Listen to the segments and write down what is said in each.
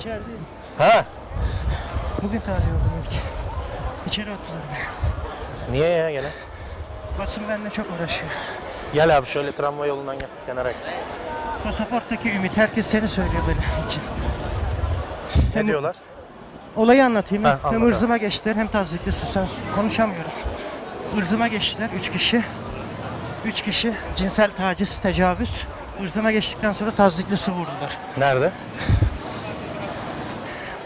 İçeride. Ha? Bugün tahliye oldum Ümit. İçeri attılar beni. Niye ya gene? Basın benimle çok uğraşıyor. Gel abi şöyle tramvay yolundan gel kenara. Pasaporttaki Ümit herkes seni söylüyor benim için. Ne Hem- diyorlar? Olayı anlatayım. Ha, hem ırzıma geçtiler hem tazikli sen konuşamıyorum. Irzıma geçtiler üç kişi. Üç kişi cinsel taciz, tecavüz. Irzıma geçtikten sonra tazikli su vurdular. Nerede?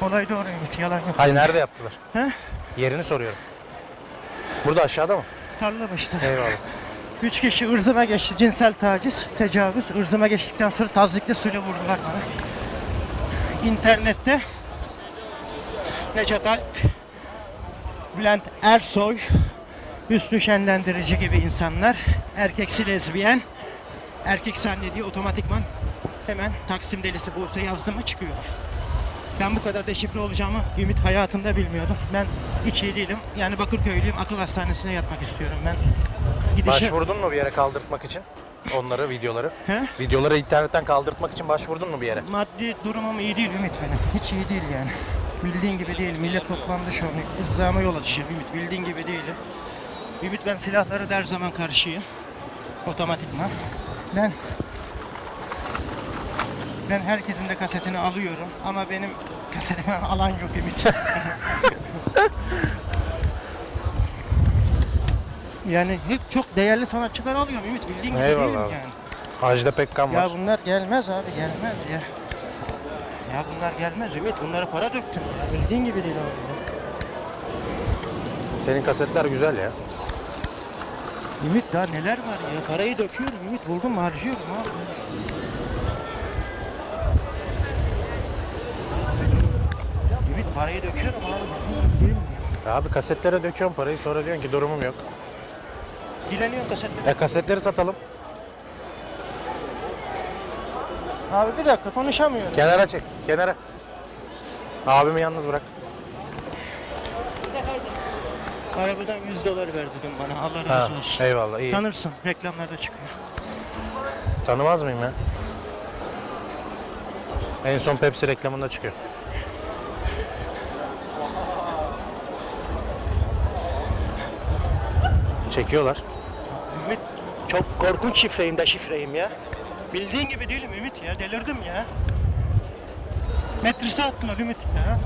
Olay doğru Ümit, yalan yok. Hayır nerede yaptılar? He? Yerini soruyorum. Burada aşağıda mı? Tarla başta. Eyvallah. Üç kişi ırzıma geçti. Cinsel taciz, tecavüz. Irzıma geçtikten sonra tazikli suyla vurdular bana. İnternette Necat Alp, Bülent Ersoy, Hüsnü Şenlendirici gibi insanlar, erkeksi lezbiyen, erkek zannediyor otomatikman hemen Taksim delisi Buse yazdı mı çıkıyor. Ben bu kadar deşifre olacağımı Ümit hayatımda bilmiyordum. Ben hiç iyi değilim. Yani Bakırköylüyüm. Akıl hastanesine yatmak istiyorum ben. Gidişe... Başvurdun mu bir yere kaldırtmak için? Onları, videoları. He? Videoları internetten kaldırtmak için başvurdun mu bir yere? Maddi durumum iyi değil Ümit benim. Hiç iyi değil yani. Bildiğin gibi değil. Millet toplandı şu an. İzdihama yol açacağım Ümit. Bildiğin gibi değilim. Ümit ben silahlara da her zaman karşıyım. Otomatikman. Ben ben herkesin de kasetini alıyorum ama benim kasetimi alan yok Ümit. yani hep çok değerli sanatçılar alıyorum Ümit. Bildiğin gibi Eyvallah değilim abi. yani. Ajda Pekkan var. Ya bunlar gelmez abi gelmez ya. Ya bunlar gelmez Ümit. Bunlara para döktüm. Ya. Bildiğin gibi değil abi. Senin kasetler güzel ya. Ümit daha neler var ya. Parayı döküyorum Ümit. Buldum harcıyorum abi. Parayı döküyorum abi. Abi kasetlere döküyorsun parayı sonra diyorsun ki durumum yok. Dileniyorum kasetleri. E kasetleri satalım. Abi bir dakika konuşamıyorum. Kenara çek. Kenara. Abimi yalnız bırak. Arabadan 100 dolar ver dedim bana. Allah Ha, razı olsun. eyvallah iyi. Tanırsın. Reklamlarda çıkıyor. Tanımaz mıyım ya? En son Pepsi reklamında çıkıyor. Çekiyorlar. Ümit çok korkunç şifreyim de şifreyim ya. Bildiğin gibi değilim Ümit ya. Delirdim ya. Metrise attılar Ümit ya.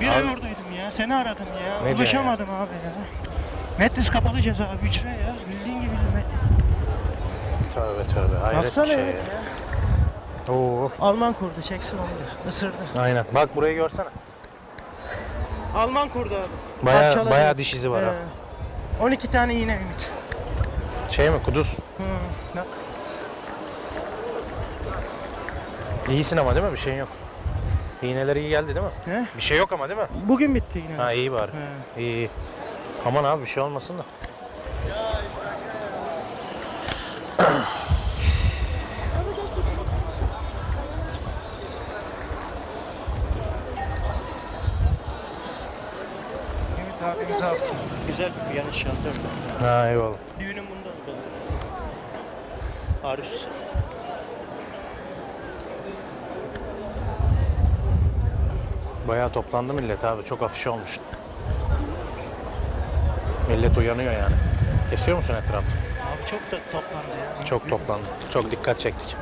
Bir ay Abi- oradaydım ya. Seni aradım ya. Diyor Ulaşamadım abi ya. Metris kapalı ceza abi. Hücre ya. Bildiğin gibi değil? Tövbe tövbe. Hayret Baksana bir şey Ümit ya. ya. Oo. Alman kurdu çeksin onu da. Isırdı. Aynen. Bak burayı görsene. Alman kurdu abi. Baya Parçaladı. baya diş izi var ha. He. 12 tane iğne Ümit. Şey mi kuduz? Hı, bak. İyisin ama değil mi? Bir şeyin yok. İğneler iyi geldi değil mi? He? Bir şey yok ama değil mi? Bugün bitti yine. Ha iyi bari. He. İyi iyi. Aman abi bir şey olmasın da. Ümit abimiz alsın. Güzel bir yanlış çaldı. Ha eyvallah. Düğünüm bunda oldu. Arus. Bayağı toplandı millet abi. Çok afiş olmuş. Millet uyanıyor yani. Kesiyor musun etrafı? Abi çok da toplandı ya. Çok toplandı. Çok dikkat çektik.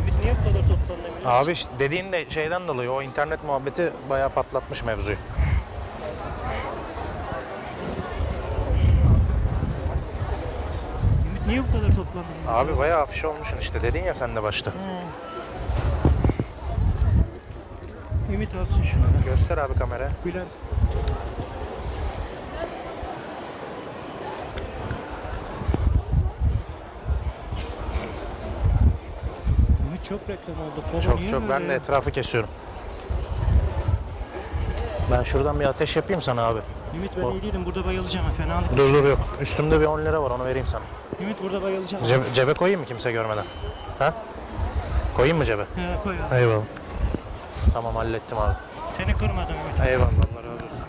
Ümit niye bu kadar toplandı? Abi işte dediğin de şeyden dolayı o internet muhabbeti bayağı patlatmış mevzuyu. Ümit niye bu kadar toplandı? Abi bayağı afiş olmuşsun işte dedin ya sen de başta. Ümit alsın şunu. Göster abi kamera. Bülent. Çok reklam olduk. Baba Çok çok ben de etrafı kesiyorum. Ben şuradan bir ateş yapayım sana abi. Ümit ben iyi değilim. Burada bayılacağım. ha, Fenalık. Dur dur yok. Üstümde bir 10 lira var onu vereyim sana. Ümit burada bayılacağım. Cebe, cebe koyayım mı kimse görmeden? Ha? Koyayım mı cebe? He koy abi. Eyvallah. Tamam hallettim abi. Seni kırmadım Ümit. Eyvallah Allah razı olsun.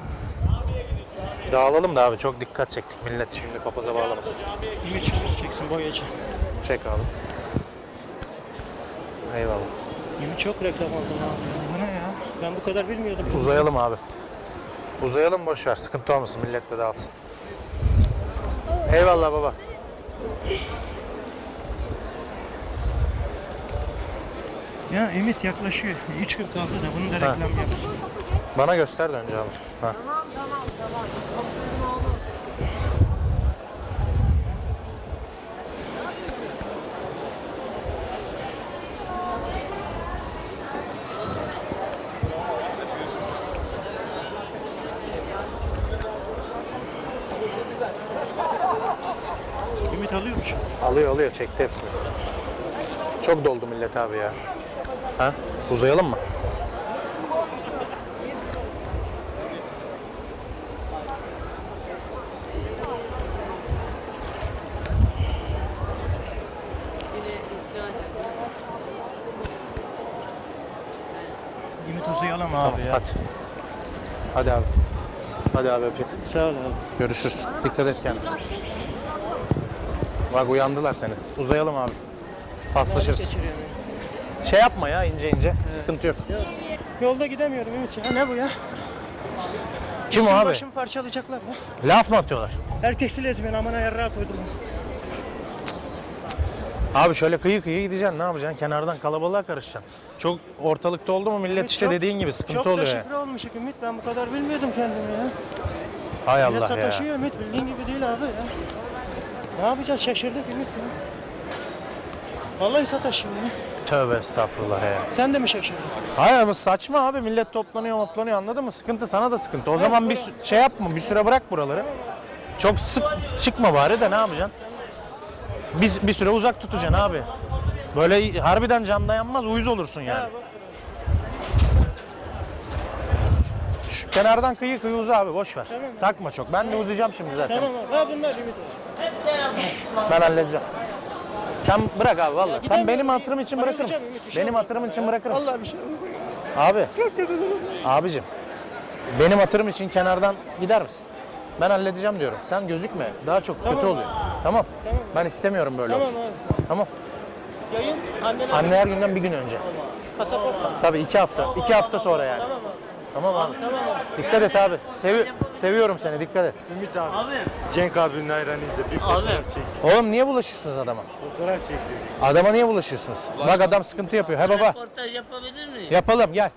Dağılalım da abi çok dikkat çektik. Millet şimdi papaza bağlamasın. Ümit şunu çeksin boyacı. Çek abi. Eyvallah. Yemin çok reklam aldım abi. Bu ne ya? Ben bu kadar bilmiyordum. Uzayalım abi. Uzayalım boş ver. Sıkıntı olmasın. Millet de dağılsın. Eyvallah baba. Ya Ümit yaklaşıyor. 3 gün kaldı da bunun da Ha. reklam yapsın. Bana göster de önce abi. Ha. Ümit Alıyor alıyor. Çekti hepsini. Çok doldu millet abi ya. Ha? Uzayalım mı? Ümit uzayalım abi ya. Hadi. Hadi abi. Hadi abi öpeyim. Sağ ol abi. Görüşürüz. Dikkat et kendine. Bak uyandılar seni. Uzayalım abi. Paslaşırız. Şey yapma ya ince ince. Sıkıntı yok. Yolda gidemiyorum Ümit ya. Ne bu ya? Kim o Üstüm abi? Başımı parçalayacaklar mı? Laf mı atıyorlar? Erkeksi lezbiyen amına yarrağı koydum. Abi şöyle kıyı kıyı gideceksin. Ne yapacaksın? Kenardan kalabalığa karışacaksın. Çok ortalıkta oldu mu millet Ümit işte çok- dediğin gibi sıkıntı Çok oluyor ya. deşifre olmuşuk Ümit. Ben bu kadar bilmiyordum kendimi ya. Hay Millet Allah ya. sataşıyor Ümit. Bildiğin gibi değil abi ya. Ne yapacağız? Şaşırdık ya. Vallahi sataşıyor ya. Tövbe estağfurullah ya. Sen de mi şaşırdın? Hayır ama saçma abi. Millet toplanıyor toplanıyor anladın mı? Sıkıntı sana da sıkıntı. O zaman bir sü- şey yapma. Bir süre bırak buraları. Çok sık çıkma bari de ne yapacaksın? Bir, bir süre uzak tutacaksın abi. Böyle harbiden can dayanmaz uyuz olursun yani. Şu kenardan kıyı kıyı uza abi boş ver. Takma çok. Ben de uzayacağım şimdi zaten. Tamam abi. Ha bunlar Ümit olsun. Ben halledeceğim. Sen bırak abi valla. Sen benim hatırım için bırakır mısın? Şey Benim hatırım için bırakır mısın? Allah bir şey olmaz. Abi. Abicim. Benim hatırım için kenardan gider misin? Ben halledeceğim diyorum. Sen gözükme. Daha çok kötü oluyor. Tamam. Ben istemiyorum böyle Tamam olsun. abi. Tamam. Yayın anneler Anneler günden bir gün önce. pasaportla. Tabii iki hafta. iki hafta sonra yani. Tamam abi. Tamam abi. Tamam abi. Dikkat et abi. Sevi seviyorum seni. Dikkat et. Ümit abi. Cenk abinin hayranıydı. Bir fotoğraf çeksin. Oğlum niye bulaşıyorsunuz adama? Fotoğraf çekti. Adama niye bulaşıyorsunuz? Bak adam sıkıntı yapıyor. He baba. Röportaj yapabilir miyim? Yapalım gel.